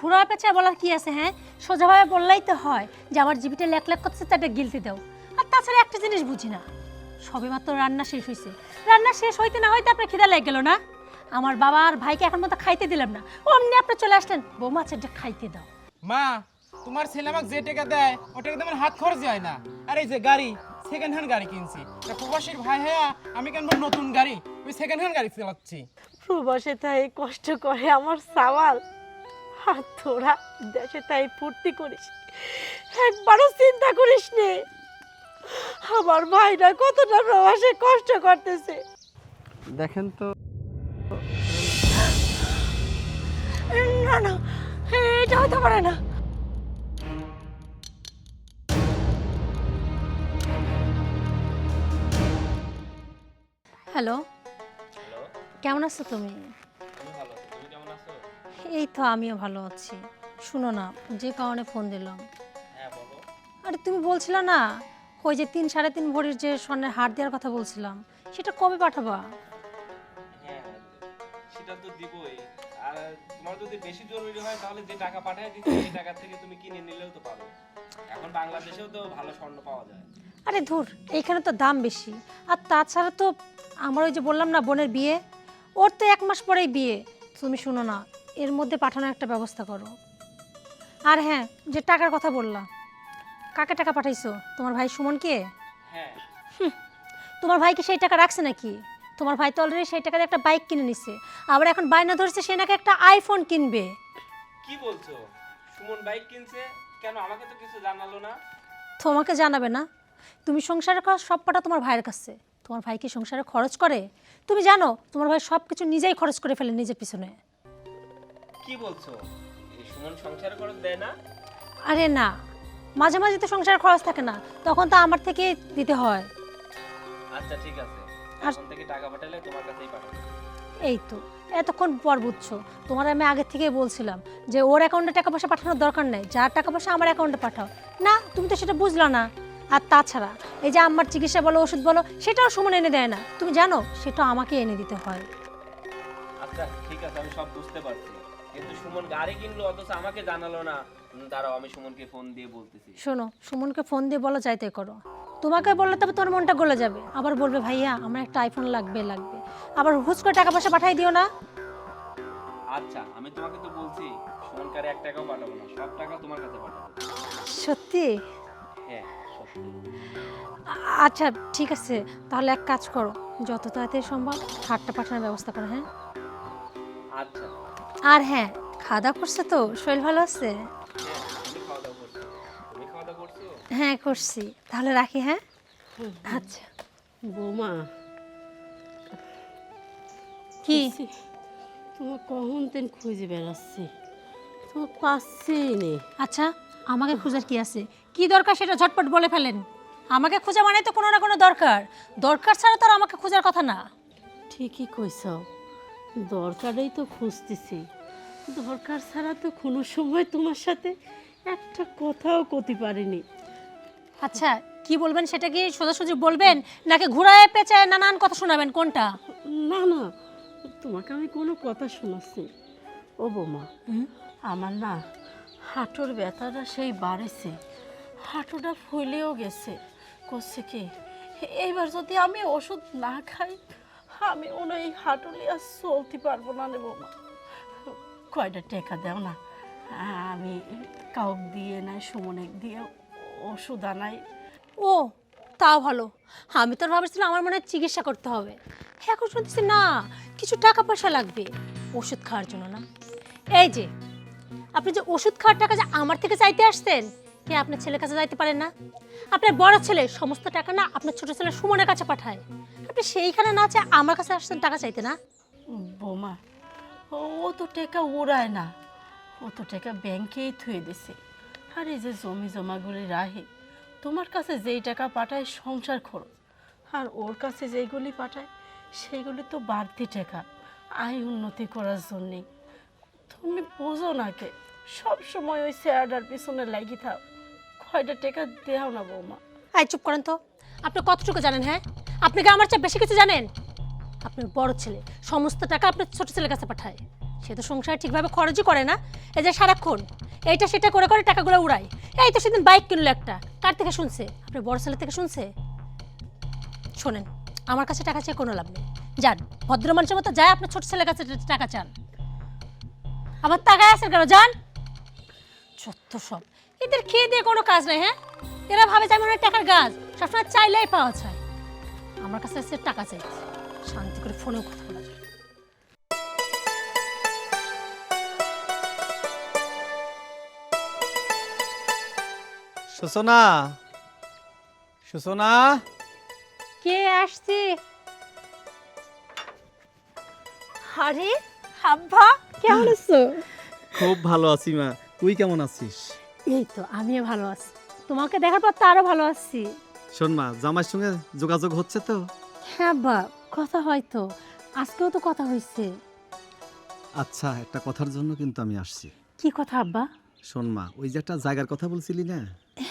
ঘোরা পেঁচা বলার কি আছে হ্যাঁ? সোজাভাবে বললেই তো হয় যে আমার জিবিটা লেক লেক করতেছে তাটা গিলতে দাও। আর তাছাড়া একটা জিনিস বুঝি না সবে মাত্র রান্না শেষ হয়েছে রান্না শেষ হইতে না হইতে আপনার খিদা লেগে গেল না? আমার বাবা আর ভাইকে এখন মতো খাইতে দিলাম না। অমনি আপনি চলে আসলেন বৌমা সেটা খাইতে দাও। মা তোমার ছেলে আমাকে যে টাকা দেয় ও টাকা আমার হাত খরচ হয় না। আর এই যে গাড়ি সেকেন্ড হ্যান্ড গাড়ি কিনছি। প্রবাসীর ভাই হ্যাঁ আমি কেন নতুন গাড়ি ওই সেকেন্ড হ্যান্ড গাড়ি চালাচ্ছি। প্রবাসে তাই কষ্ট করে আমার সাওয়াল। আর তোরা দেশে তাই ফুর্তি করিস। একবারও চিন্তা করিস নে। আমার ভাইরা কতটা প্রবাসে কষ্ট করতেছে। দেখেন তো। না না এটা হতে পারে না। হ্যালো। কেমন আছো তুমি? এই তো আমিও ভালো আছি। শুনো না যে কারণে ফোন দিলাম। আরে তুমি বলছিলে না ওই যে তিন সাড়ে তিন ভরির যে স্বর্ণের হার দেওয়ার কথা বলছিলাম সেটা কবে পাঠাবা? হ্যাঁ সেটা তো দিবই। আর তোমার যদি বেশি জরুরি হয় তাহলে যে টাকা পাঠিয়ে সেই টাকা থেকে তুমি কিনে নিলেও তো পারো এখন বাংলাদেশেও তো ভালো স্বর্ণ পাওয়া যায়। আরে ধুর এইখানে তো দাম বেশি। আর তাছাড়া তো আমার ওই যে বললাম না বোনের বিয়ে? ওর তো এক মাস পরেই বিয়ে। তুমি শুনো না এর মধ্যে পাঠানোর একটা ব্যবস্থা করো। আর হ্যাঁ যে টাকার কথা বললাম কাকে টাকা পাঠাইছো? তোমার ভাই সুমনকে হ্যাঁ। তোমার ভাই কি সেই টাকা রাখছে নাকি? তোমার ভাই তো অলরেডি সেই টাকা দিয়ে একটা বাইক কিনে নিছে। আবার এখন বায়না ধরছে সে নাকি একটা আইফোন কিনবে। কি বলছো? সুমন বাইক কিনছে? কেন আমাকে তো কিছু জানালো না? তোমাকে জানাবে না? তুমি সংসারের খরচ সব পাটা তোমার ভাইয়ের কাছে। তোমার ভাই কি সংসারে খরচ করে? তুমি জানো তোমার ভাই সব কিছু নিজেই খরচ করে ফেলে নিজের পিছনে। কি বলছো? এই সুমন সংসারে খরচ দেয় না? আরে না মাঝে মাঝে তো সংসারের খরচ থাকে না তখন তো আমার থেকে দিতে হয়। আচ্ছা ঠিক আছে। আর- এখন থেকে টাকা পাঠালে তোমার কাছেই পাঠাবো। এই তো এতক্ষণ পর বুঝছ তোমার আমি আগে থেকেই বলছিলাম যে ওর অ্যাকাউন্টে টাকা পয়সা পাঠানোর দরকার নেই যার টাকা পয়সা আমার অ্যাকাউন্টে পাঠাও। না তুমি তো সেটা বুঝলা না। আর তাছাড়া এই যে আমার চিকিৎসা বলো ওষুধ বলো সেটাও সুমন এনে দেয় না। তুমি জানো সেটা আমাকে এনে দিতে হয়। আচ্ছা ঠিক আছে আমি সব বুঝতে পারছি। কিন্তু সুমন গাড়ি কিনলো অথচ আমাকে জানালো না। দাঁড়াও আমি সুমনকে ফোন দিয়ে বলতেছি। শোনো সুমনকে ফোন দিয়ে বলো যাইতে করো। তোমাকে বললে তবে তোর মনটা গলে যাবে। আবার বলবে ভাইয়া আমার একটা আইফোন লাগবে লাগবে। আবার হুচ করে টাকা পয়সা পাঠাই দিও না। আচ্ছা আমি তোমাকে তো বলছি সুমনকারে এক টাকাও পাঠাবো না। সব টাকা তোমার কাছে পাঠাবো। সত্যি? হ্যাঁ সত্যি আচ্ছা ঠিক আছে। তাহলে এক কাজ করো যত তাড়াতাড়ি সম্ভব হাটটা পাঠানোর ব্যবস্থা করো হ্যাঁ? আচ্ছা। আর হ্যাঁ খাওয়া দাওয়া করছে তো শরীর ভালো আছে? হ্যাঁ করছি। তাহলে রাখি হ্যাঁ? আচ্ছা। বৌমা। কি? তোমার কখন তেন খুঁজে বেড়াচ্ছি? তোমার পাচ্ছেই নে। আচ্ছা আমাকে খোঁজার কি আছে? কি দরকার সেটা ঝটপট বলে ফেলেন। আমাকে খোঁজা মানে তো কোনো না কোনো দরকার। দরকার ছাড়া তো আর আমাকে খোঁজার কথা না। ঠিকই কইছ দরকারেই তো খুঁজতেছি। দরকার ছাড়া তো কোনো সময় তোমার সাথে একটা কথাও করতে পারিনি। আচ্ছা কি বলবেন সেটা কি সোজাসুজি বলবেন? নাকি ঘুরায় পেঁচায় নানান কথা শোনাবেন? কোনটা? না না তোমাকে আমি কোনো কথা শোনাচ্ছি ও বৌমা হুম? আমার না হাঁটুর ব্যথাটা সেই বাড়েছে। হাঁটুটা ফুলেও গেছে। করছে কি? এইবার যদি আমি ওষুধ না খাই আমি ওনা এই হাঁটু নিয়ে আর চলতে পারব না রে বৌমা। কয়টা টেকা দেও না। আমি কাউক দিয়ে নাই সুমনেক দিয়ে ওষুধ আনাই। ও তাও ভালো। আমি তো ভাবছিলাম আমার মনে হয় চিকিৎসা করতে হবে। এখন শুনতেছি না কিছু টাকা পয়সা লাগবে ওষুধ খাওয়ার জন্য না। এই যে আপনি যে ওষুধ খাওয়ার টাকা যে আমার থেকে চাইতে আসতেন কে আপনার ছেলের কাছে যাইতে পারেন না। আপনার বড় ছেলে সমস্ত টাকা না আপনার ছোট ছেলে সুমনের কাছে পাঠায়। আপনি সেইখানে না চাই আমার কাছে আসতেন টাকা চাইতে না? বোমা ও তো টাকা উড়ায় না ও তো টাকা ব্যাংকেই থুয়ে দিছে। আর এই যে জমি জমাগুলি রাহে, তোমার কাছে যেই টাকা পাঠায় সংসার খরচ, আর ওর কাছে যেইগুলি পাঠায় সেইগুলি তো বাড়তি টাকা, আয় উন্নতি করার জন্যে। তুমি বোঝো না কে, সব সময় ওই চেয়ারটার পিছনে লাগি থাও। কয়টা টাকা দেও না বৌমা। আই চুপ করেন তো। আপনি কতটুকু জানেন হ্যাঁ? আপনি কি আমার চেয়ে বেশি কিছু জানেন? আপনার বড় ছেলে, সমস্ত টাকা আপনার ছোট ছেলের কাছে পাঠায়। সে তো সংসার ঠিকভাবে খরচই করে না, এই যে সারাক্ষণ, এইটা সেটা করে করে টাকাগুলো উড়ায়। এই তো সেদিন বাইক কিনলো একটা, কার থেকে শুনছে? আপনার বড় ছেলে থেকে শুনছে? শোনেন, আমার কাছে টাকা চেয়ে কোনো লাভ নেই। যান, ভদ্র মানুষের মতো যায় আপনার ছোট ছেলের কাছে টাকা চান। আবার টাকায় আছেন কেন? যান। সত্য সব। এদের খেয়ে দিয়ে কোনো কাজ নেই হ্যাঁ? এরা ভাবে যে আমি টাকার গাছ, সবসময় চাইলেই পাওয়া যায়। আমার কাছে টাকা চাই শান্তি করে ফোনেও কথা বলা যায়। সূচনা সূচনা কে আসছে? আরে আব্বা। কেমন আছো? খুব ভালো আছি মা। তুই কেমন আছিস? এই তো আমিও ভালো আছি। তোমাকে দেখার পর তো আরও ভালো আছি। শোন মা জামাইয়ের সঙ্গে যোগাযোগ হচ্ছে তো? হ্যাঁ আব্বা। কথা হয়তো আজকেও তো কথা হয়েছে আচ্ছা একটা কথার জন্য কিন্তু আমি আসছি। কি কথা আব্বা? শোন মা ওই যে একটা জায়গার কথা বলছিলি না?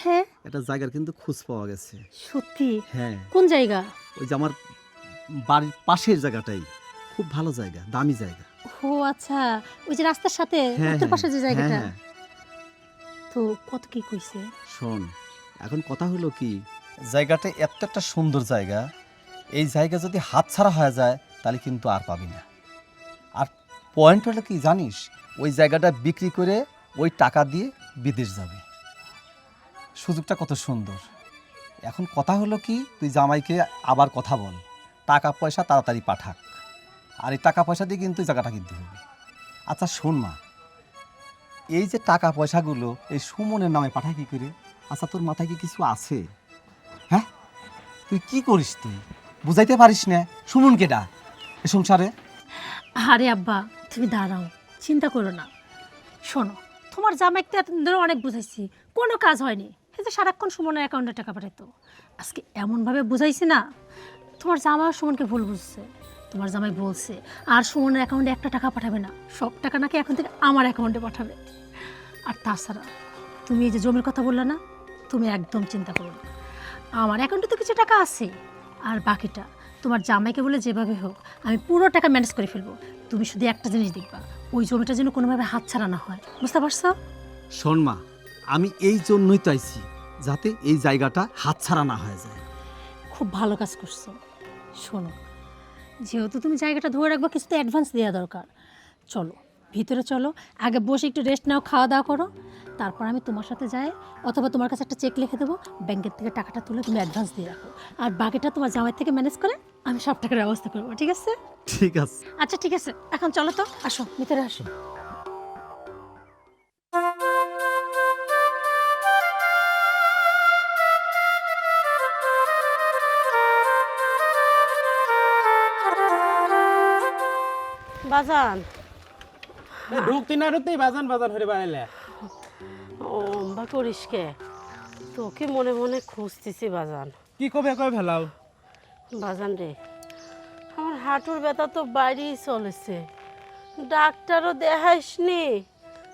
হ্যাঁ। একটা জায়গার কিন্তু খোঁজ পাওয়া গেছে। সত্যি? হ্যাঁ। কোন জায়গা? ওই যে আমার বাড়ির পাশের জায়গাটাই। খুব ভালো জায়গা দামি জায়গা। ও আচ্ছা ওই যে রাস্তার সাথে হ্যাঁ উত্তর হ্যাঁ, পাশে যে হ্যাঁ, জায়গাটা? হ্যাঁ। তো কত কি কইছে? শোন এখন কথা হলো কি জায়গাটা এত একটা সুন্দর জায়গা এই জায়গা যদি হাতছাড়া হয়ে যায়, তাহলে কিন্তু আর পাবি না। আর পয়েন্ট হলো কি জানিস? ওই জায়গাটা বিক্রি করে ওই টাকা দিয়ে বিদেশ যাবে। সুযোগটা কত সুন্দর। এখন কথা হলো কি, তুই জামাইকে আবার কথা বল। টাকা পয়সা তাড়াতাড়ি পাঠাক। আর এই টাকা পয়সা দিয়ে কিন্তু জায়গাটা কিনতে হবে। আচ্ছা শোন মা। এই যে টাকা পয়সাগুলো, এই সুমনের নামে পাঠায় কি করে? আচ্ছা তোর মাথায় কি কিছু আছে? হ্যাঁ? তুই কি করিস তুই? বুঝাইতে পারিস না। সুমন কেডা? এ সংসারে? আরে আব্বা, তুমি দাঁড়াও, চিন্তা করো না। শোনো, তোমার জামাইকে এতদিন ধরে অনেক বুঝাইছি, কোনো কাজ হয়নি। এই যে সারাক্ষণ সুমনের অ্যাকাউন্টে টাকা পাঠাতো আজকে এমনভাবে বুঝাইছি না, তোমার জামাই সুমনকে ভুল বুঝছে। তোমার জামাই বলছে, আর সুমনের অ্যাকাউন্টে একটা টাকা পাঠাবে না, সব টাকা নাকি এখন থেকে আমার অ্যাকাউন্টে পাঠাবে। আর তাছাড়া, তুমি এই যে জমির কথা বললে না, তুমি একদম চিন্তা করো না। আমার অ্যাকাউন্টে তো কিছু টাকা আছে। আর বাকিটা তোমার জামাইকে বলে যেভাবে হোক আমি পুরো টাকা ম্যানেজ করে ফেলব। তুমি শুধু একটা জিনিস দেখবা ওই জমিটা যেন কোনোভাবে হাত ছাড়া না হয়। বুঝতে পারছ? শোন মা আমি এই জন্যই তো আইছি যাতে এই জায়গাটা হাতছাড়া না হয়ে যায়। খুব ভালো কাজ করছ। শোনো যেহেতু তুমি জায়গাটা ধরে রাখব কিছু তো অ্যাডভান্স দেওয়া দরকার। চলো ভিতরে চলো আগে বসে একটু রেস্ট নাও খাওয়া দাওয়া করো। তারপর আমি তোমার সাথে যাই অথবা তোমার কাছে একটা চেক লিখে দেবো ব্যাংকের থেকে টাকাটা তুলে তুমি অ্যাডভান্স দিয়ে রাখো। আর বাকিটা তোমার জামাই থেকে ম্যানেজ করে আমি সব টাকার ব্যবস্থা করব ঠিক আছে? ঠিক আছে। আচ্ছা ঠিক আছে এখন চলো তো আসো ভিতরে আসো। বাজান। ঢুকতে না ঢুকতেই বাজান বাজান হয়ে বেড়াইলে ও অম্বা করিস কে? তোকে মনে মনে খুঁজতেছি বাজান। কি কবে কবে ফেলাও? বাজান রে আমার হাঁটুর ব্যথা তো বাইরেই চলেছে। ডাক্তারও দেখাইসনি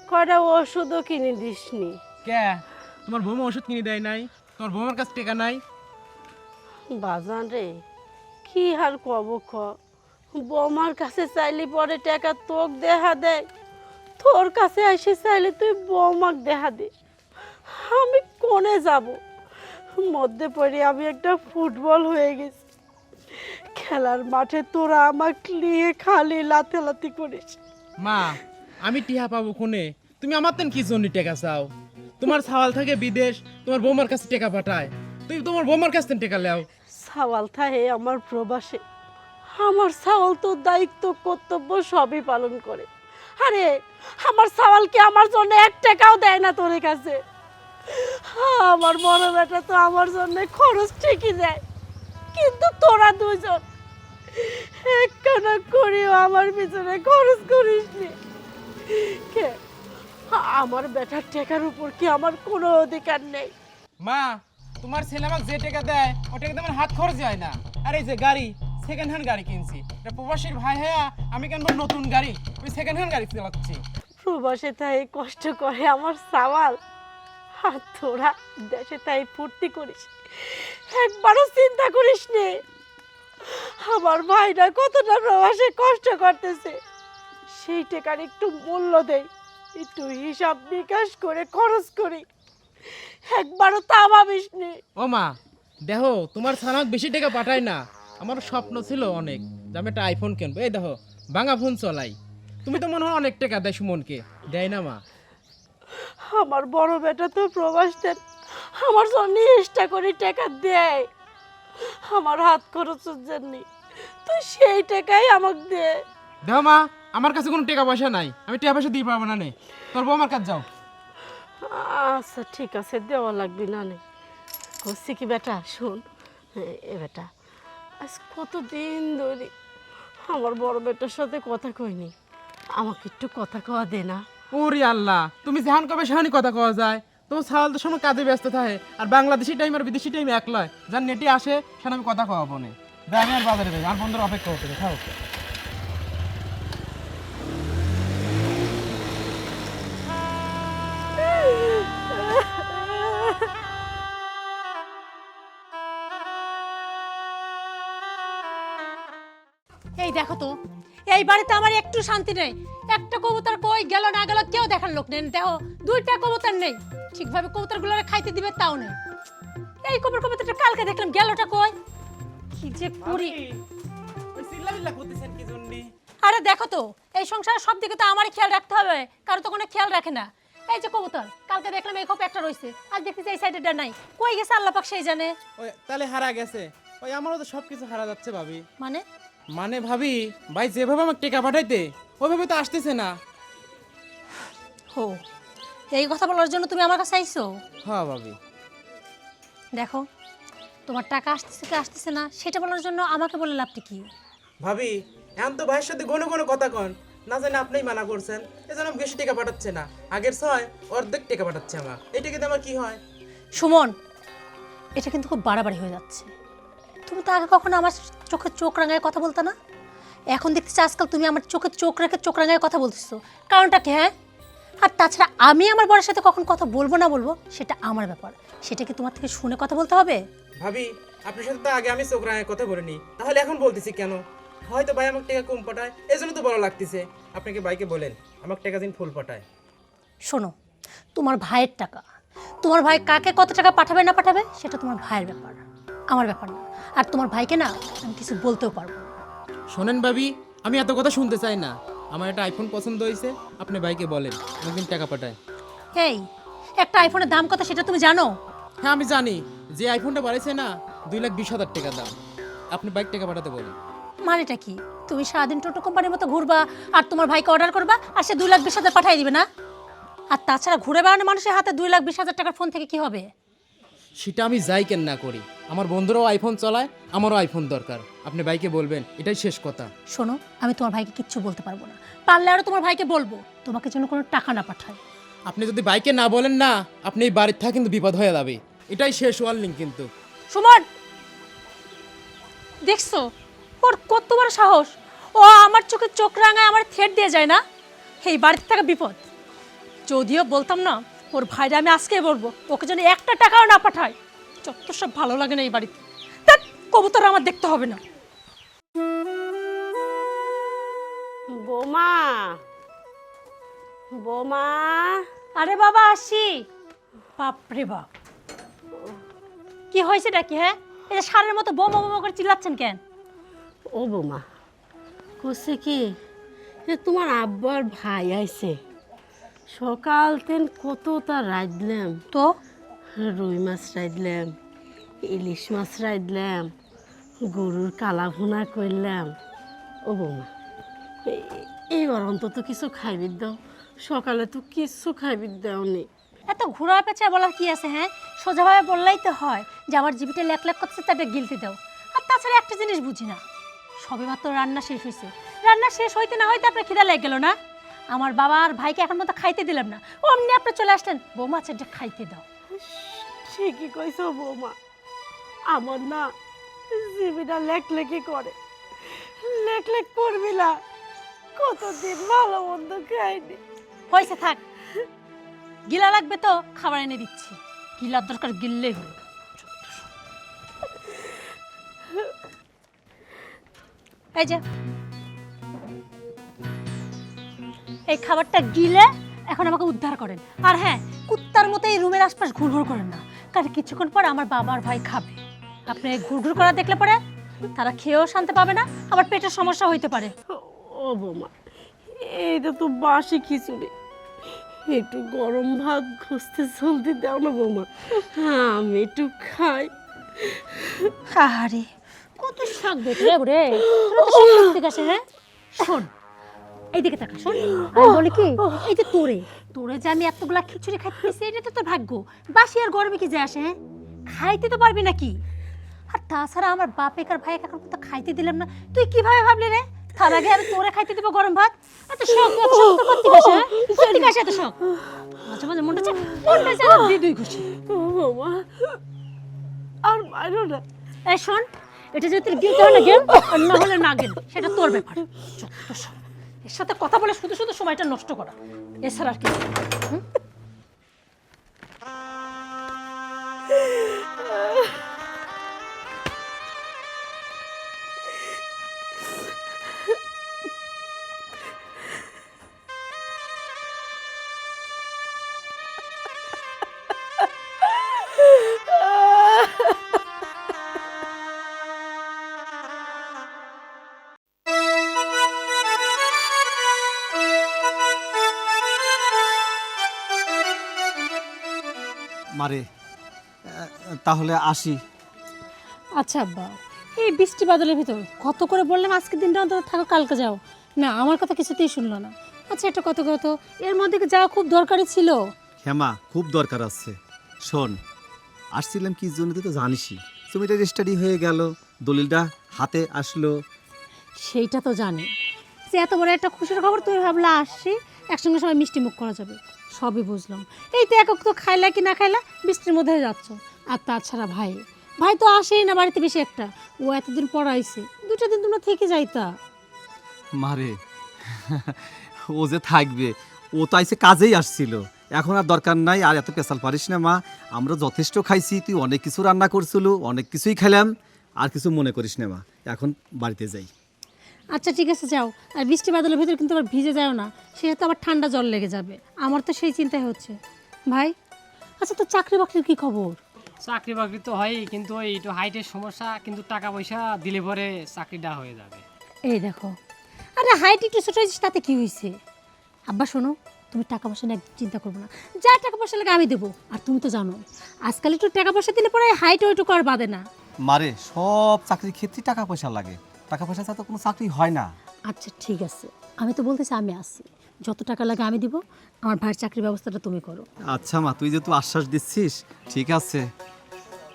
কয়টা ওষুধও কিনে দিসনি। কে? তোমার বৌমা ওষুধ কিনে দেয় নাই? তোমার বৌমার কাছে টাকা নাই? বাজান রে কি আর কব খ বৌমার কাছে চাইলে পরে টাকা তোক দেখা দেয় তোর কাছে এসে চাইলে তুই বৌমাক দেখা দিস। আমি কোনে যাব? মধ্যে পড়ে আমি একটা ফুটবল হয়ে গেছি। খেলার মাঠে তোরা আমাকে নিয়ে খালি লাথালাতি করিস। মা আমি টিহা পাবো কোনে? তুমি আমার তেন কি জন্য টাকা চাও? তোমার সাওয়াল থাকে বিদেশ তোমার বৌমার কাছে টাকা পাঠায়। তুমি তোমার বৌমার কাছ থেকে টাকা লেও। সাওয়াল থাহে আমার প্রবাসে। আমার সাওয়াল তো দায়িত্ব কর্তব্য সবই পালন করে। আরে আমার সাওয়ালকে আমার জন্য এক টাকাও দেয় না তোর কাছে? আমার বড় বেটা তো আমার জন্য খরচ ঠিকই দেয়। কিন্তু তোরা দুজন একখানা করিও আমার পিছনে খরচ করিস নি। কে? আমার বেটার টাকার উপর কি আমার কোনো অধিকার নেই? মা তোমার ছেলে আমাকে যে টাকা দেয় ও টাকা আমার হাত খরচ হয় না। আর এই যে গাড়ি সেকেন্ড হ্যান্ড গাড়ি কিনছি। এটা প্রবাসীর ভাই হ্যাঁ আমি কিনবো নতুন গাড়ি? আমি সেকেন্ড হ্যান্ড গাড়ি চালাচ্ছি। প্রবাসে তাই কষ্ট করে আমার সাওয়াল। আর তোরা দেশে তাই ফুর্তি করিস একবারও চিন্তা করিস নে। আমার ভাইরা কতটা প্রবাসে কষ্ট করতেছে। সেই টাকার একটু মূল্য দেই, একটু হিসাব নিকাশ করে খরচ করি। একবারও তা ভাবিস নি। ও মা, দেখো, তোমার সানাক বেশি টাকা পাঠায় না। আমার স্বপ্ন ছিল অনেক যে আমি একটা আইফোন কিনবো। এই দেখো, ভাঙা ফোন চলাই। তুমি তো মনে হয় অনেক টাকা দেয় সুমনকে। দেয় না মা। আমার বড় বেটা তো প্রবাস দেন। আমার জন্য চেষ্টা করে টাকা দেয়। আমার হাত খরচের জন্য তুই সেই টাকাই আমাকে দে। দেখো মা আমার কাছে কোনো টাকা পয়সা নাই। আমি টাকা পয়সা দিয়ে পারব না নে। তোর বউ আমার কাছে যাও। আচ্ছা ঠিক আছে দেওয়া লাগবে না নে। করছি কি বেটা শোন। এ বেটা আজ কতদিন ধরে আমার বড় বেটার সাথে কথা কইনি। আমাকে একটু কথা কওয়া দে না। ওরে আল্লাহ, তুমি যেহান কবে সেহানি কথা কওয়া যায়? তোমার সাল তো সময় কাজে ব্যস্ত থাকে, আর বাংলাদেশি টাইম আর বিদেশি টাইম এক লয়। যার নেটে আসে, সেখানে আমি কথা কওয়াবো না। আমি আর বাজারে যাই আমার বন্ধুর অপেক্ষা করতে খাও। এই দেখো তো এই বাড়িতে আমার একটু শান্তি নেই। একটা কবুতর কই গেল না গেল কেউ দেখার লোক নেই। দেখো দুইটা কবুতর নেই। ঠিকভাবে কবুতরগুলো খাইতে দিবে তাও নেই। এই কবুতর কবুতরটা কালকে দেখলাম গেলটা কই? কি যে করি আরে দেখো তো এই সংসারের সব দিকে তো আমারই খেয়াল রাখতে হবে। কারও তো কোনো খেয়াল রাখে না। এই যে কবুতর কালকে দেখলাম এই খোপ একটা রয়েছে আজ দেখতেছি এই সাইডেটা নাই। কই গেছে আল্লাহ পাক সেই জানে। ওই তাহলে হারা গেছে। ওই আমারও তো সব কিছু হারা যাচ্ছে ভাবি। মানে? মানে ভাবি ভাই যেভাবে আমাকে টেকা পাঠাইতে ওইভাবে তো আসতেছে না। হো এই কথা বলার জন্য তুমি আমার কাছে আইছো? হ্যাঁ ভাবি। দেখো তোমার টাকা আসতেছে কি আসতেছে না সেটা বলার জন্য আমাকে বলে লাভটা কি? ভাবি এখন তো ভাইয়ের সাথে ঘন ঘন কথা কন না জানি আপনিই মানা করছেন এজন্য বেশি টাকা পাঠাচ্ছে না। আগের ছয় অর্ধেক টাকা পাঠাচ্ছে আমার। এই টাকাতে আমার কি হয়? সুমন এটা কিন্তু খুব বাড়াবাড়ি হয়ে যাচ্ছে। তুমি তো আগে কখনো আমার চোখে চোখ রাঙায় কথা বলতে না? এখন দেখতেছি আজকাল তুমি আমার চোখে চোখ রেখে চোখ রাঙায় কথা বলতেছো। কারণটা কি হ্যাঁ? আর তাছাড়া আমি আমার বরের সাথে কখন কথা বলব না বলব সেটা আমার ব্যাপার। সেটা কি তোমার থেকে শুনে কথা বলতে হবে? ভাবি আপনার সাথে তো আগে আমি চোখ রাঙায় কথা বলিনি। তাহলে এখন বলতেছি কেন? হয়তো ভাই আমাকে টাকা কম পাঠায় এই জন্য তো বড় লাগতেছে। আপনাকে ভাইকে বলেন আমাকে টাকা দিন ফুল পাঠায়? শোনো তোমার ভাইয়ের টাকা। তোমার ভাই কাকে কত টাকা পাঠাবে না পাঠাবে সেটা তোমার ভাইয়ের ব্যাপার। আমার ব্যাপার না। আর তোমার ভাইকে না আমি কিছু বলতেও পারব না। শোনেন ভাবি আমি এত কথা শুনতে চাই না। আমার একটা আইফোন পছন্দ হয়েছে আপনি ভাইকে বলেন একদিন টাকা পাঠায়। এই একটা আইফোনের দাম কত সেটা তুমি জানো? হ্যাঁ আমি জানি। যে আইফোনটা বাড়াইছে না দুই লাখ বিশ হাজার টাকা দাম। আপনি বাইক টাকা পাঠাতে বলেন। মানেটা কি? তুমি সারাদিন টোটো কোম্পানির মতো ঘুরবা আর তোমার ভাইকে অর্ডার করবা আর সে দুই লাখ বিশ হাজার পাঠিয়ে দিবে না? আর তাছাড়া ঘুরে বেড়ানো মানুষের হাতে দুই লাখ বিশ হাজার টাকার ফোন থেকে কি হবে? সেটা আমি যাই কেন না করি। আমার বন্ধুরাও আইফোন চালায় আমারও আইফোন দরকার। আপনি বাইকে বলবেন এটাই শেষ কথা। শোনো আমি তোমার ভাইকে কিচ্ছু বলতে পারব না। পারলে আরও তোমার ভাইকে বলব তোমাকে যেন কোনো টাকা না পাঠায়। আপনি যদি বাইকে না বলেন না আপনি এই বাড়ির থেকে কিন্তু বিপদ হয়ে যাবে। এটাই শেষ ওয়ার্নিং কিন্তু। সুমন! দেখছ? ওর কত বড় সাহস। ও আমার চোখে চোখ রাঙায় আমার থেট দিয়ে যায় না? এই বাড়িতে থাকা বিপদ। যদিও বলতাম না ওর ভাইরা আমি আজকেই বলব ওকে যেন একটা টাকাও না পাঠায়। যত সব ভালো লাগে না এই বাড়িতে দেখ কবুতর আমার দেখতে হবে না। বোমা বোমা। আরে বাবা আসি। বাপরে বাপ। কি হয়েছে কি হ্যাঁ? এই যে সারের মতো বোমা বোমা করে চিল্লাচ্ছেন কেন? ও বোমা করছে কি এ তোমার আব্বার ভাই আইছে। সকাল তেন কত তা রাঁধলাম। তো? রুই মাছ রাঁধলাম ইলিশ মাছ রাঁধলাম গরুর কালা ভুনা করলাম। ও বৌমা এইবার অন্তত কিছু খাইবি দাও। সকালে তো কিছু খাইবি দাওনি। এত ঘোরা পেঁচা বলার কি আছে হ্যাঁ? সোজাভাবে বললেই তো হয় যে আমার জিবিটা লেক লেক করছে তাটা গিলতে দাও। আর তাছাড়া একটা জিনিস বুঝি না, সবে মাত্র রান্না শেষ হয়েছে। রান্না শেষ হইতে না হইতে আপনার খিদা লেগে গেল না? আমার বাবা আর ভাইকে এখন মতো খাইতে দিলাম না। অমনি আপনি চলে আসলেন। বৌমা এটা খাইতে দাও। ঠিকই কইছো বৌমা। আমার না জিবিটা লেকি করে। লেক করবি না। কতদিন ভালো মন্দ খাইনি। হয়েছে থাক। গিলা লাগবে তো, খাবার এনে দিচ্ছি। গিলার দরকার গিললেই এই যে। এই খাবারটা গিলে এখন আমাকে উদ্ধার করেন। আর হ্যাঁ কুত্তার মতো এই রুমের আশপাশ ঘুরঘুর করেন না কারণ কিছুক্ষণ পর আমার বাবা আর ভাই খাবে। আপনি ঘুরঘুর করা দেখলে পরে তারা খেয়েও শান্তি পাবে না আবার পেটের সমস্যা হইতে পারে। ও বৌমা এইটা তো বাসি খিচুড়ি। একটু গরম ভাত ঘুষতে চলতে দাও না বৌমা। হ্যাঁ আমি একটু খাই। আরে কত শাক বেটে রে? তোরা তো শাক থেকে আসে হ্যাঁ? শোন এইদিকে তাকা শোন। আমি বলি কি এই যে তোরে তোরে যে আমি এতগুলা খিচুড়ি খাইতে দিছি এটা তো তোর ভাগ্য। বাসি আর গরমে কি যায় আসে হ্যাঁ? খাইতে তো পারবি নাকি? আর তাছাড়া আমার বাপে আর ভাই এখন তো খাইতে দিলাম না। তুই কীভাবে ভাবলি রে? তার আগে আমি তোরে খাইতে দিব গরম ভাত। এত শখ এত শখ তোর করতে হ্যাঁ? করতে আসে এত শখ। মাঝে মাঝে মনটা চায় মনটা চায় দুই দুই খুশি। আর বাইরো না। এই শোন এটা যদি তোর হয় না গেম আর না হলে না গেম সেটা তোর ব্যাপার। যত এর সাথে কথা বলে শুধু শুধু সময়টা নষ্ট করা। এছাড়া আর কি। তাহলে আসি। আচ্ছা আব্বা এই বৃষ্টি বাদলের ভিতর কত করে বললাম আজকের দিনটা অন্তত থাকো কালকে যাও। না আমার কথা কিছুতেই শুনলো না। আচ্ছা এটা কত কত এর মধ্যে কি যাওয়া খুব দরকারি ছিল? হেমা খুব দরকার আছে। শোন আসছিলাম কি জন্য তুই তো জানিসই। জমিটা রেজিস্টারি হয়ে গেল দলিলটা হাতে আসলো। সেইটা তো জানি। যে এত বড় একটা খুশির খবর তুই ভাবলা আসছি একসঙ্গে সবাই মিষ্টি মুখ করা যাবে। সবই বুঝলাম। এই তো একক তো খাইলা কি না খাইলা বৃষ্টির মধ্যে যাচ্ছ। আর তাছাড়া ভাই ভাই তো আসেই না বাড়িতে বেশি একটা। ও এতদিন পর আইছে দুটো দিন তোমরা থেকে যাইতা। মারে ও যে থাকবে ও তো আইসে কাজেই আসছিল। এখন আর দরকার নাই আর এত পেশাল পারিস না মা। আমরা যথেষ্ট খাইছি তুই অনেক কিছু রান্না করছিল অনেক কিছুই খেলাম আর কিছু মনে করিস না মা। এখন বাড়িতে যাই। আচ্ছা ঠিক আছে যাও। আর বৃষ্টি বাদলের ভিতরে কিন্তু আবার ভিজে যাও না সেটা তো আবার ঠান্ডা জল লেগে যাবে। আমার তো সেই চিন্তাই হচ্ছে। ভাই আচ্ছা তো চাকরি বাকরির কি খবর? চাকরি বাকরি তো হয় কিন্তু ওই একটু হাইটের সমস্যা কিন্তু টাকা পয়সা দিলে পরে চাকরিটা হয়ে যাবে। এই দেখো আরে হাইট একটু ছোট হয়েছিস তাতে কি হয়েছে? আব্বা শোনো তুমি টাকা পয়সা নিয়ে চিন্তা করবে না। যা টাকা পয়সা লাগে আমি দেবো আর তুমি তো জানো আজকাল একটু টাকা পয়সা দিলে পরে হাইট ওইটুকু আর বাদে না। মারে সব চাকরির ক্ষেত্রে টাকা পয়সা লাগে। টাকা পয়সা ছাড়া তো কোনো চাকরি হয় না। আচ্ছা ঠিক আছে। আমি তো বলতেছি আমি আসি। যত টাকা লাগে আমি দিব আমার ভাইয়ের চাকরির ব্যবস্থাটা তুমি করো। আচ্ছা মা তুই যেহেতু আশ্বাস দিচ্ছিস ঠিক আছে।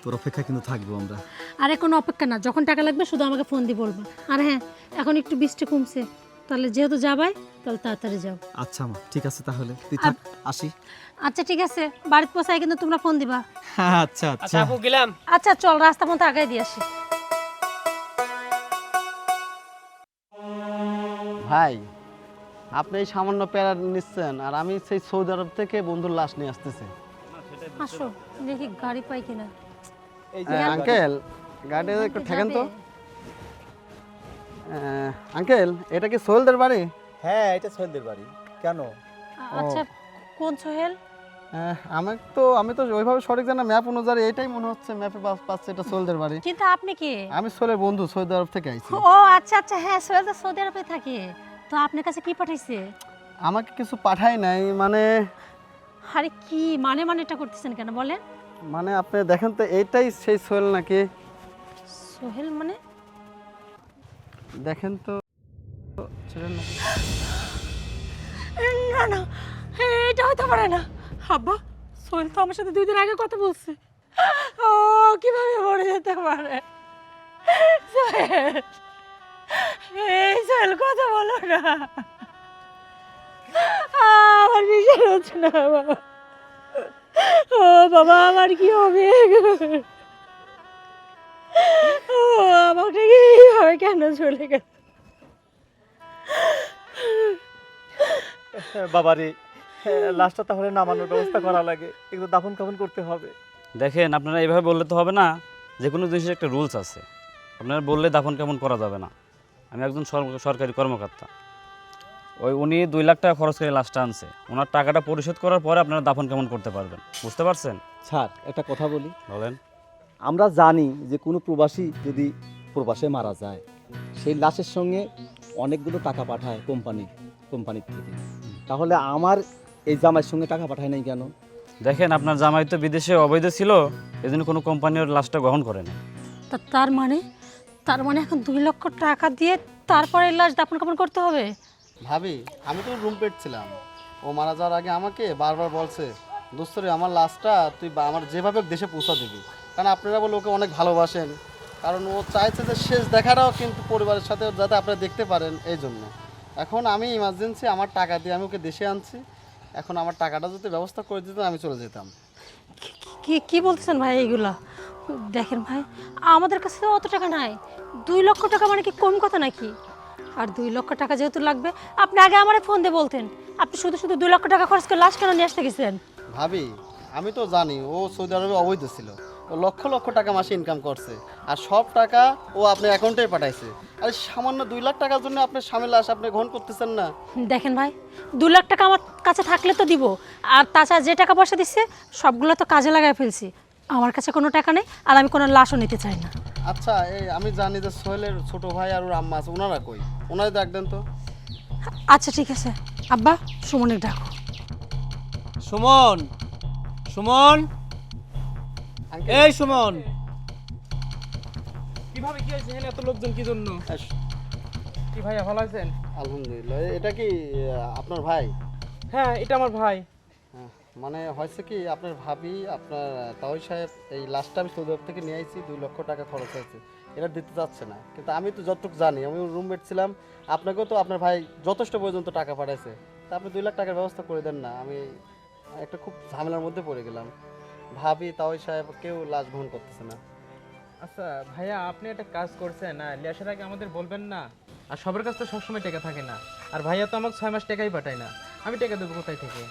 তোর অপেক্ষা কিন্তু থাকব আমরা। আরে কোনো অপেক্ষা না যখন টাকা লাগবে শুধু আমাকে ফোন দিয়ে বলবা। আর হ্যাঁ এখন একটু বৃষ্টি কমছে তাহলে যেহেতু যাবাই তাহলে তাড়াতাড়ি যাও। আচ্ছা মা ঠিক আছে তাহলে। তুই থাক আসি। আচ্ছা ঠিক আছে বাড়িতে পৌঁছায় কিন্তু তোমরা ফোন দিবা। আচ্ছা আচ্ছা। আচ্ছা আপু গেলাম। আচ্ছা চল রাস্তা মতো আগে দিয়ে আসি। ভাই আপনি এই সামান্য প্যারা নিচ্ছেন আর আমি সেই সৌদি আরব থেকে বন্ধুর লাশ নিয়ে আসতেছি। আসো দেখি গাড়ি পাই কিনা। আঙ্কেল গাড়ি একটু ঠেকেন তো। আঙ্কেল এটা কি সোহেলদের বাড়ি? হ্যাঁ এটা সোহেলদের বাড়ি। কেন? আচ্ছা কোন সোহেল? আমার তো আমি তো ওইভাবে সঠিক জানা ম্যাপ অনুযায়ী এটাই মনে হচ্ছে ম্যাপে পাচ্ছে এটা সোহেলদের বাড়ি। কিন্তু আপনি কি? আমি সোহেলের বন্ধু সৌদি আরব থেকে আইছি। ও আচ্ছা আচ্ছা হ্যাঁ সোহেল তো সৌদি আরবে থাকে। তো আপনার কাছে কি পাঠাইছে? আমাকে কিছু পাঠায় নাই মানে আরে কি মানে মানে এটা করতেছেন কেন বলেন। মানে আপনি দেখেন তো এইটাই সেই সোহেল নাকি? সোহেল মানে? দেখেন তো না? না না এটা হতে পারে না। আব্বা সোহেল তো আমার সাথে দুই দিন আগে কথা বলছে। ও কীভাবে মরে যেতে পারে? সোহেল এই সোহেল কথা বলো না। আমার বিশ্বাস হচ্ছে না বাবা। ও বাবা আমার কি হবে? ও আমাকে এইভাবে কেন চলে গেল? বাবারে লাশটা তাহলে নামানোর ব্যবস্থা করা লাগে। একটু দাফন কাফন করতে হবে। দেখেন আপনারা এইভাবে বললে তো হবে না যে কোনো জিনিসের একটা রুলস আছে। আপনারা বললে দাফন কেমন করা যাবে না। আমি একজন সরকারি কর্মকর্তা। ওই উনি দুই লাখ টাকা খরচ করে লাশটা আনছে। ওনার টাকাটা পরিশোধ করার পরে আপনারা দাফন কেমন করতে পারবেন বুঝতে পারছেন? স্যার একটা কথা বলি। বলেন। আমরা জানি যে কোনো প্রবাসী যদি প্রবাসে মারা যায় সেই লাশের সঙ্গে অনেকগুলো টাকা পাঠায় কোম্পানি কোম্পানির থেকে। তাহলে আমার এই জামাইয়ের সঙ্গে টাকা পাঠায় নাই কেন? দেখেন আপনার জামাই তো বিদেশে অবৈধ ছিল এজন্য কোনো কোম্পানি ওর লাশটা গ্রহণ করে না তা তার মানে? তার মানে এখন দুই লক্ষ টাকা দিয়ে তারপরে লাশ দাফন কাপন করতে হবে? ভাবি, আমি তো রুমমেট ছিলাম। ও মারা যাওয়ার আগে আমাকে বারবার বলছে, দোস্তরে, আমার লাশটা তুই বা- আমার যেভাবে দেশে পৌঁছা দিবি। কারণ আপনারা বলে ওকে অনেক ভালোবাসেন। কারণ ও চাইছে যে শেষ দেখাটাও কিন্তু পরিবারের সাথে যাতে আপনারা দেখতে পারেন এই জন্য। এখন আমি ইমার্জেন্সি আমার টাকা দিয়ে আমি ওকে দেশে আনছি। এখন আমার টাকাটা যদি ব্যবস্থা করে দিতেন, আমি চলে যেতাম। কি কি বলতেছেন ভাই এইগুলা? দেখেন ভাই, আমাদের কাছে অত টাকা নাই। দুই লক্ষ টাকা মানে কি কম কথা নাকি? আর দুই লক্ষ টাকা যেহেতু লাগবে আপনি আগে আমারে ফোন দিয়ে বলতেন। আপনি শুধু শুধু দুই লক্ষ টাকা খরচ করে লাশ কেন নিয়ে আসতে গেছেন ভাবি আমি তো জানি ও সৌদি আরবে অবৈধ ছিল। ও লক্ষ লক্ষ টাকা মাসে ইনকাম করছে। আর সব টাকা ও আপনার অ্যাকাউন্টে পাঠাইছে। আর সামান্য দুই লাখ টাকার জন্য আপনার স্বামী লাশ আপনি গ্রহণ করতেছেন না। দেখেন ভাই দু লাখ টাকা আমার কাছে থাকলে তো দিব। আর তাছাড়া যে টাকা পয়সা দিচ্ছে সবগুলো তো কাজে লাগাই ফেলছি। আমার কাছে কোনো টাকা নেই আর আমি কোনো লাশও নিতে চাই না। আচ্ছা এই আমি জানি যে সোহেলের ছোট ভাই আর ওর আম্মা আছে ওনারা কই? ওনারা ডাকবেন তো। আচ্ছা ঠিক আছে। আব্বা সুমনের ডাকো। সুমন সুমন। এই সুমন। কীভাবে কি হয়েছে এখানে এত লোকজন কি জন্য? কি ভাইয়া ভালো আছেন? আলহামদুলিল্লাহ। এটা কি আপনার ভাই? হ্যাঁ এটা আমার ভাই। হ্যাঁ, মানে হয়েছে কি, আপনার ভাবি, আপনার তাওই সাহেব, এই লাস্টটা আমি সৌদি থেকে নিয়ে আইছি, দুই লক্ষ টাকা খরচ হয়েছে। এটা দিতে যাচ্ছে না। কিন্তু আমি তো যতটুকু জানি, আমি রুমমেট ছিলাম, আপনাকেও তো আপনার ভাই যথেষ্ট পর্যন্ত টাকা পাঠাইছে। তা আপনি দুই লাখ টাকার ব্যবস্থা করে দেন না। আমি একটা খুব ঝামেলার মধ্যে পড়ে গেলাম। ভাবি, তাওই সাহেব, কেউ লাশ গ্রহণ করতেছে না। আচ্ছা ভাইয়া, আপনি একটা কাজ করছেন না লিয়াসার আগে আমাদের বলবেন না। আর সবার কাছ তো সবসময় টাকা থাকে না। আর ভাইয়া তো আমাকে ছয় মাস টাকাই পাঠায় না। আমি টাকা দেবো কোথায় থেকে?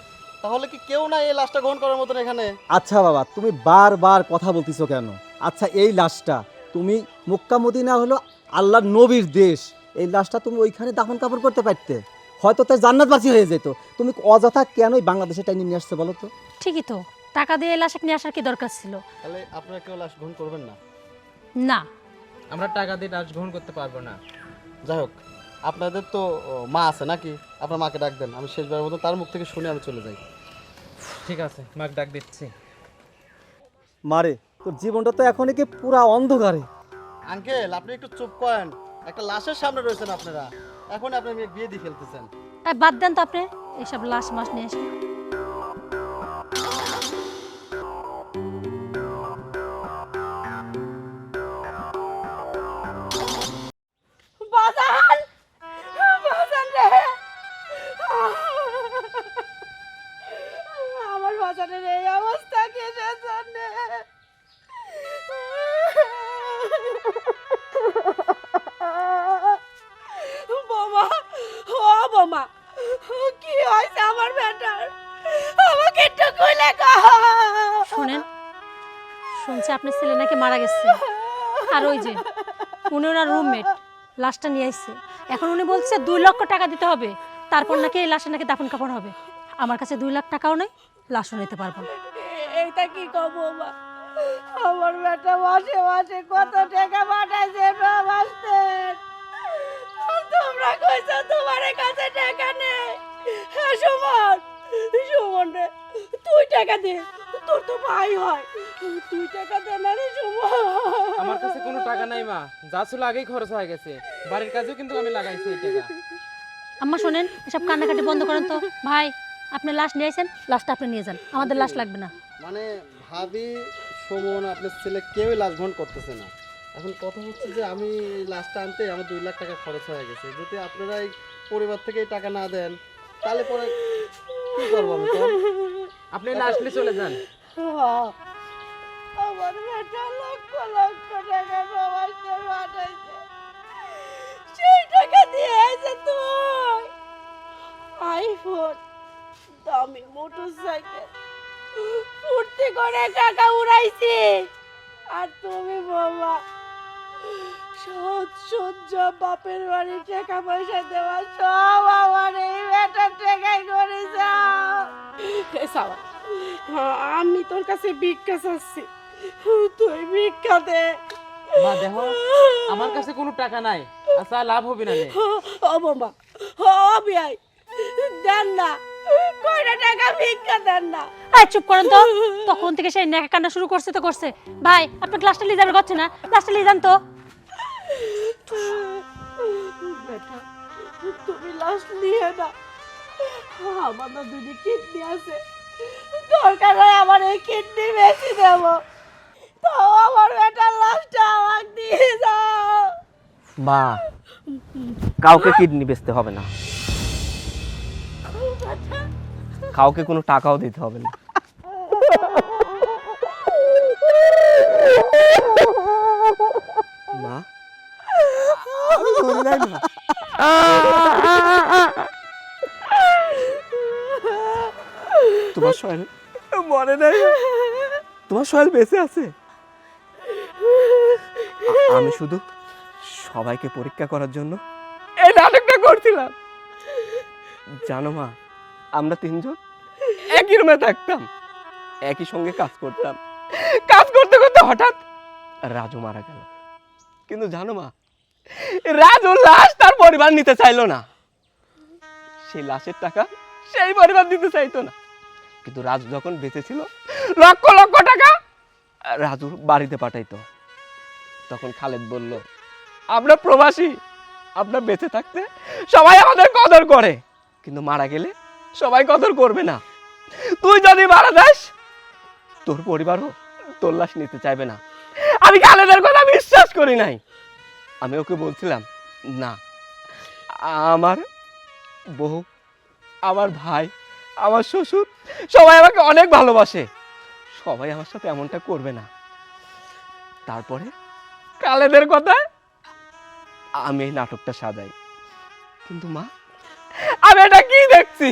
তাহলে কি কেউ না এই লাশটা গ্রহণ করার মতন এখানে? আচ্ছা বাবা তুমি বারবার কথা বলতেছো কেন? আচ্ছা এই লাশটা তুমি মক্কা মদিনা হলো আল্লাহর নবীর দেশ। এই লাশটা তুমি ওইখানে দাফন কাপড় করতে পারতে। হয়তো তার জান্নাতবাসী হয়ে যেত। তুমি অযথা কেনই বাংলাদেশে টাইনি নিয়ে আসছে বলো তো? ঠিকই তো। টাকা দিয়ে এই লাশকে নিয়ে আসার কি দরকার ছিল? তাহলে আপনারা কেউ লাশ গ্রহণ করবেন না? না। আমরা টাকা দিয়ে লাশ গ্রহণ করতে পারব না। যাই হোক আপনাদের তো ও, মা আছে নাকি? আপনার মাকে ডাক দেন আমি শেষবারের মতো তার মুখ থেকে শুনে আমি চলে যাই। ঠিক আছে মাক ডাক দিচ্ছি। মারে তোর জীবনটা তো এখন কি পুরা অন্ধকারে। আঙ্কেল আপনি একটু চুপ করেন। একটা লাশের সামনে রয়েছেন আপনারা। এখন আপনি মেয়ে বিয়ে দিয়ে ফেলতেছেন। এই বাদ দেন তো আপনি। এইসব লাশ মাস নিয়ে এসে বাজানের এই অবস্থা কেসে জানে বোমা, ও বোমা, কি হয়েছে আমার বেটার আমাকে একটু খুলে শোনেন, শুনছি আপনার ছেলে নাকি মারা গেছে। আর ওই যে, উনি ওনার রুমমেট লাশটা নিয়ে আসছে এখন উনি বলছে দুই লক্ষ টাকা দিতে হবে, তারপর নাকি এই লাশে নাকি দাফন কাপড় হবে। আমার কাছে দুই লাখ টাকাও নেই লাশও নিতে পারব না। এইটা কি কব মা? আমার বেটা মাসে মাসে কত টাকা পাঠাইছে প্রবাসদের তোমরা কইছো তোমার কাছে টাকা নেই। হ্যাঁ সুমন সুমন রে তুই টাকা দে। তোর তো ভাই হয়। তুই টাকা দে না রে সুমন। আমার কাছে কোনো টাকা নাই মা। যা ছিল আগেই খরচ হয়ে গেছে। বাড়ির কাজেও কিন্তু আমি লাগাইছি এই টাকা। আম্মা শোনেন এসব কান্নাকাটি বন্ধ করেন তো। ভাই আপনি লাশ নিয়ে আসেন লাশটা আপনি নিয়ে যান। আমাদের লাশ লাগবে না। মানে ভাবি সুমন আপনার ছেলে কেউই লাশ গ্রহণ করতেছে না। এখন কথা হচ্ছে যে আমি এই লাশটা আনতে আমার দুই লাখ টাকা খরচ হয়ে গেছে। যদি আপনারা এই পরিবার থেকে এই টাকা না দেন তাহলে পরে কি করব আমি কোন? আপনি লাশ নিয়ে চলে যান। আমার বেটা লক্ষ লক্ষ টাকা প্রবাসদের পাঠাইছে। সেই টাকা দিয়ে তুই। আইফোন দামি মোটর সাইকেল ফুর্তি করে টাকা উড়াইছি। আর তুমি বাবা সৎ সহ্য বাপের বাড়ি টাকা পয়সা দেওয়া সব আমার এই বেটার টাকাই করে যাও সাবা আমি তোর কাছে ভিক্ষা চাচ্ছি। তুই ভিক্ষা দে। মা দেখো আমার কাছে কোনো টাকা নাই। আচ্ছা লাভ হবে না নে। ও বাবা ও বিয়াই দেন না। কয়টা টাকা ভিক্ষা দেন না? চুপ করেন তো। তখন থেকে সেই নেকা কান্না শুরু করছে তো করছে। ভাই আপনি গ্লাসটা নিয়ে করছে না? গ্লাসটা নিয়ে তো। বেটা তুমি লাশ নিয়ে না আমার না দুটি কিডনি আছে। দরকার হয় আমার এই কিডনি বেশি দেব। তো আমার বেটার লাশটা আমাকে দিয়ে মা কাউকে কিডনি বেচতে হবে না। কাউকে কোনো টাকাও দিতে হবে না। মা। তোমার সোহেল মরে নাই। তোমার সোহেল বেঁচে আছে? আমি শুধু সবাইকে পরীক্ষা করার জন্য এই নাটকটা করছিলাম। জানো মা আমরা তিনজন একই রুমে থাকতাম। একই সঙ্গে কাজ করতাম। কাজ করতে করতে হঠাৎ রাজু মারা গেল। কিন্তু জানো মা রাজু লাশ তার পরিবার নিতে চাইলো না। সেই লাশের টাকা সেই পরিবার দিতে চাইতো না। কিন্তু রাজু যখন বেঁচে ছিল লক্ষ লক্ষ টাকা রাজুর বাড়িতে পাঠাইতো। তখন খালেদ বলল আমরা প্রবাসী আমরা বেঁচে থাকতে সবাই আমাদের কদর করে। কিন্তু মারা গেলে সবাই কদর করবে না। তুই যদি মারা যাস, তোর পরিবারও তোর লাশ নিতে চাইবে না। আমি খালেদের কথা বিশ্বাস করি নাই। আমি ওকে বলছিলাম, না, আমার বউ, আমার ভাই, আমার শ্বশুর, সবাই আমাকে অনেক ভালোবাসে। সবাই আমার সাথে এমনটা করবে না। তারপরে কালেদের কথা আমি এই নাটকটা সাজাই। কিন্তু মা, আমি এটা কি দেখছি?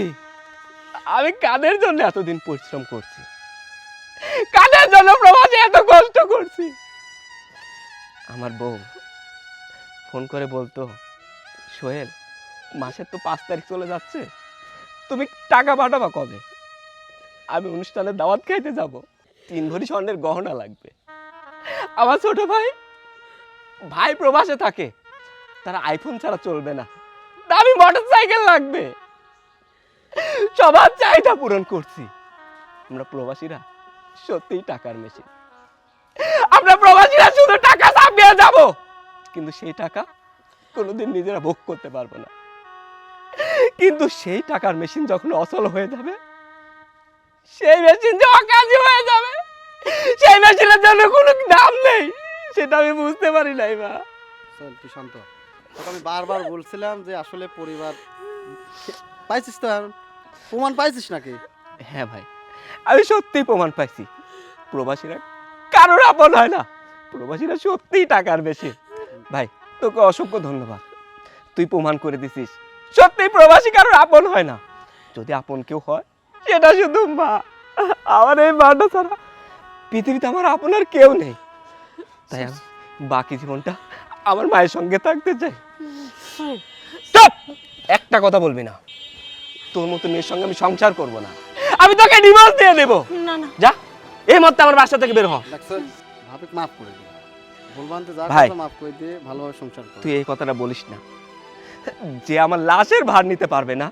আমি কাদের জন্য এতদিন পরিশ্রম করছি? কাদের জন্য প্রবাসে এত কষ্ট করছি? আমার বউ ফোন করে বলতো, সোহেল, মাসের তো পাঁচ তারিখ চলে যাচ্ছে, তুমি টাকা পাঠাবা কবে? আমি অনুষ্ঠানে দাওয়াত খাইতে যাব, তিন ভরি স্বর্ণের গহনা লাগবে। আমার ছোট ভাই ভাই প্রবাসে থাকে, তারা আইফোন ছাড়া চলবে না, দামি মোটর সাইকেল লাগবে। সবার চাহিদা পূরণ করছি। আমরা প্রবাসীরা সত্যিই টাকার মেশিন আমরা প্রবাসীরা শুধু টাকা ছাপিয়ে যাব, কিন্তু সেই টাকা কোনোদিন নিজেরা ভোগ করতে পারব না। কিন্তু সেই টাকার মেশিন যখন অচল হয়ে যাবে, সেই মেশিন যে অকাজই হয়ে যাবে, সেই মেশিনের জন্য কোনো দাম নেই, সেটা আমি বুঝতে পারি নাই চল তুই আমি বারবার বলছিলাম যে আসলে পরিবার পাইছিস তো এখন? প্রমাণ পাইছিস নাকি? হ্যাঁ ভাই আমি সত্যিই প্রমাণ পাইছি। প্রবাসীরা কারোর আপন হয় না। প্রবাসীরা সত্যিই টাকার বেশি। ভাই তোকে অসংখ্য ধন্যবাদ। তুই প্রমাণ করে দিছিস। সত্যি প্রবাসী কারোর আপন হয় না। যদি আপন কেউ হয় সেটা শুধু মা। আমার এই মাটা ছাড়া পৃথিবীতে আমার আপন আর কেউ নেই। তাই আমি বাকি জীবনটা আমার মায়ের সঙ্গে থাকতে চাই। একটা কথা বলবি না। তোর মতো মেয়ের সঙ্গে আমি সংসার করব না। আমি তোকে ডিভোর্স দিয়ে দেবো। না না। যা এই মধ্যে আমার বাসা থেকে বের হ। ভাবিক মাফ করে দিই ভুলবানতে যা ভাই। করল করে দিয়ে ভালোভাবে সংসার কর। তুই এই কথাটা বলিস না। যে আমার লাশের ভার নিতে পারবে না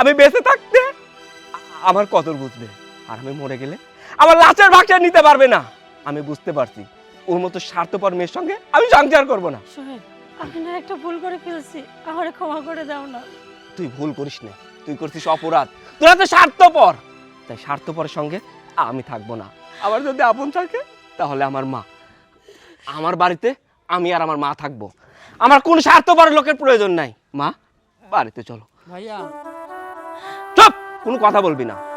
আমি বেঁচে থাকতে আমার কদর বুঝবে। আর আমি মরে গেলে আমার লাশের ভাগটা নিতে পারবে না। আমি বুঝতে পারছি ওর মতো স্বার্থপর মেয়ের সঙ্গে আমি সংসার করব না। সোহেল আপনি না একটা ভুল করে ফেলছি। আমারে ক্ষমা করে দাও না। তুই ভুল করিস না। তুই করছিস অপরাধ। তোরা তো স্বার্থপর। তাই স্বার্থপরের সঙ্গে আমি থাকব না। আবার যদি আপন থাকে তাহলে আমার মা। আমার বাড়িতে আমি আর আমার মা থাকব। আমার কোন স্বার্থপর লোকের প্রয়োজন নাই। মা বাড়িতে চলো। ভাইয়া। চুপ! কোনো কথা বলবি না।